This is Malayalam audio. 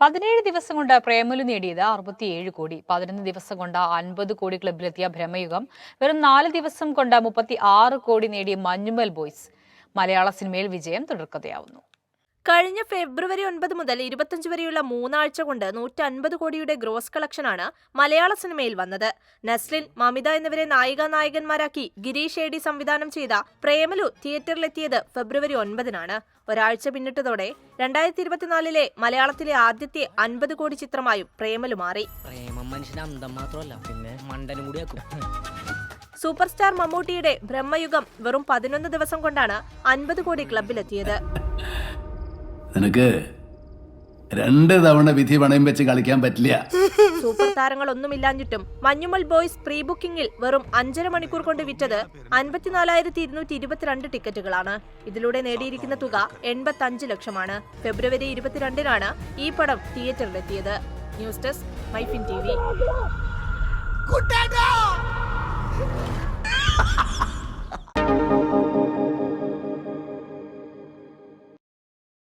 പതിനേഴ് ദിവസം കൊണ്ട് പ്രേമലു നേടിയത് അറുപത്തിയേഴ് കോടി. പതിനൊന്ന് ദിവസം കൊണ്ട് അൻപത് കോടി ക്ലബിലെത്തിയ ഭ്രമയുഗം. വെറും നാല് ദിവസം കൊണ്ട് മുപ്പത്തി ആറ് കോടി നേടിയ മഞ്ഞുമൽ ബോയ്സ്. മലയാള സിനിമയിൽ വിജയം തുടർക്കഥയാവുന്നു. കഴിഞ്ഞ ഫെബ്രുവരി ഒൻപത് മുതൽ ഇരുപത്തഞ്ച് വരെയുള്ള മൂന്നാഴ്ച കൊണ്ട് നൂറ്റൻപത് കോടിയുടെ ഗ്രോസ് കളക്ഷനാണ് മലയാള സിനിമയിൽ വന്നത്. നസ്ലിൻ മമിത എന്നിവരെ നായിക നായകന്മാരാക്കി ഗിരീഷ് ഏടി സംവിധാനം ചെയ്ത പ്രേമലു തിയേറ്ററിലെത്തിയത് ഫെബ്രുവരി ഒൻപതിനാണ്. ഒരാഴ്ച പിന്നിട്ടതോടെ രണ്ടായിരത്തി ഇരുപത്തിനാലിലെ മലയാളത്തിലെ ആദ്യത്തെ അൻപത് കോടി ചിത്രമായും പ്രേമലു മാറി. പ്രേമം അന്തം മാത്രമല്ല പിന്നെ മണ്ടനും കൂടിയാക്കും സൂപ്പർ സ്റ്റാർ മമ്മൂട്ടിയുടെ ബ്രഹ്മയുഗം വെറും പതിനൊന്ന് ദിവസം കൊണ്ടാണ് അൻപത് കോടി ക്ലബിലെത്തിയത് നിനക്ക് രണ്ട് തവണ വിധി പണയം വെച്ച് കളിക്കാൻ പറ്റില്ല. സൂപ്പർ താരങ്ങളൊന്നുമില്ലാഞ്ഞിട്ടും മഞ്ഞുമൽ ബോയ്സ് പ്രീ ബുക്കിംഗിൽ വെറും അഞ്ചര മണിക്കൂർ കൊണ്ട് വിറ്റത് അൻപത്തിനാലായിരത്തി ഇരുന്നൂറ്റി ഇരുപത്തിരണ്ട് ടിക്കറ്റുകളാണ്. ഇതിലൂടെ നേടിയിരിക്കുന്ന തുക എൺപത്തി അഞ്ച് ലക്ഷമാണ്. ഫെബ്രുവരി ഇരുപത്തിരണ്ടിനാണ് ഈ പടം തിയേറ്ററിലെത്തിയത്. News desk MyFin TV